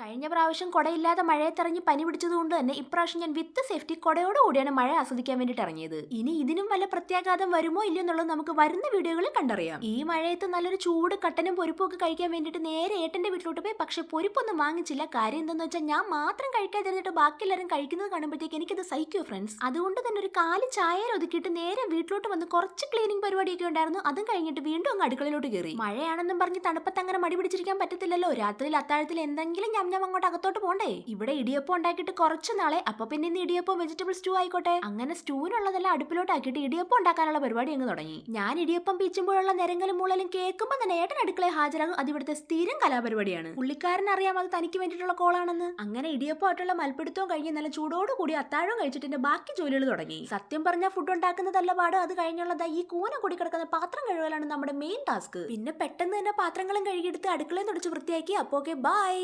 കഴിഞ്ഞ പ്രാവശ്യം കുടയില്ലാതെ മഴയത്തിറങ്ങി പനി പിടിച്ചതുകൊണ്ട് തന്നെ ഇപ്രാവശ്യം ഞാൻ വിത്ത് സേഫ്റ്റി കുടയോട് കൂടിയാണ് മഴ ആസ്വദിക്കാൻ വേണ്ടിയിട്ട് ഇറങ്ങിയത്. ഇനി ഇതിനും വല്ല പ്രത്യാഘാതം വരുമോ ഇല്ലയോ എന്നുള്ളത് നമുക്ക് വരുന്ന വീഡിയോകളിൽ കണ്ടറിയാം. ഈ മഴയത്ത് നല്ലൊരു ചൂട് കട്ടനും പൊരിപ്പും ഒക്കെ കഴിക്കാൻ വേണ്ടിയിട്ട് നേരെ ഏട്ടന്റെ വീട്ടിലോട്ട് പോയി. പക്ഷെ പൊരിപ്പൊന്നും വാങ്ങിച്ചില്ല. കാര്യം എന്താണെന്ന് വെച്ചാൽ ഞാൻ മാത്രം കഴിക്കാതിരുന്നിട്ട് ബാക്കി എല്ലാവരും കഴിക്കുന്നത് കാണുമ്പോഴത്തേക്ക് എനിക്കത് സഹിക്കോ ഫ്രണ്ട്സ് അതുകൊണ്ട് തന്നെ ഒരു കാൽ ചായയിൽ ഒതുക്കിയിട്ട് നേരെ വീട്ടിലോട്ട് വന്ന് കുറച്ച് ക്ലീനിങ് പരിപാടിയൊക്കെ ഉണ്ടായിരുന്നു. അതും കഴിഞ്ഞിട്ട് വീണ്ടും അങ്ങ് അടുക്കളയിലോട്ട് കയറി മഴയാണെന്നും പറഞ്ഞ് തണുപ്പത്ത് അങ്ങനെ മടി പിടിച്ചിരിക്കാൻ പറ്റത്തില്ലല്ലോ. രാത്രിയിൽ അത്താഴത്തിൽ എന്തെങ്കിലും ഞം ഞം അങ്ങോട്ട് അകത്തോട്ട് പോണ്ടേ? ഇവിടെ ഇടിയപ്പം ഉണ്ടാക്കിയിട്ട് കുറച്ച് നാളെ അപ്പൊ പിന്നെ ഇന്ന് ഇടിയപ്പം വെജിറ്റബിൾ സ്റ്റൂ ആയിക്കോട്ടെ. അങ്ങനെ സ്റ്റൂവിനുള്ളതെല്ലാം അടുപ്പിലോട്ട് ആക്കിയിട്ട് ഇടിയപ്പം ഉണ്ടാക്കാനുള്ള പരിപാടി അങ്ങ് തുടങ്ങി. ഞാൻ ഇടിയപ്പം പീച്ചുമ്പോഴുള്ള നിരങ്ങലും മൂളലും കേൾക്കുമ്പോൾ തന്നെ ഏട്ടൻ അടുക്കളയിൽ ഹാജരാകും. അത് ഇവിടുത്തെ സ്ഥിരം കലാപരിപാടിയാണ്. പുള്ളിക്കാരൻ അറിയാം അത് തനിക്ക് വേണ്ടിയിട്ടുള്ള കോളാണെന്ന്. അങ്ങനെ ഇടിയപ്പമായിട്ടുള്ള മൽപ്പിടുത്തവും കഴിഞ്ഞ് നല്ല ചൂടോട് കൂടി അത്താഴം കഴിച്ചിട്ട് എന്റെ ബാക്കി ജോലികൾ തുടങ്ങി. സത്യം പറഞ്ഞ ഫുഡ് ഉണ്ടാക്കുന്നതല്ല പാട്. അത് കഴിഞ്ഞുള്ളത് ഈ കൂന കൂടി കിടക്കുന്ന പാത്രം കഴുകലാണ് നമ്മുടെ മെയിൻ ടാസ്ക് പിന്നെ പെട്ടെന്ന് തന്നെ പാത്രങ്ങളും കഴുകിയെടുത്ത് അടുക്കളയിൽ തുടച്ച് വൃത്തിയാക്കി. അപ്പോക്കെ ബൈ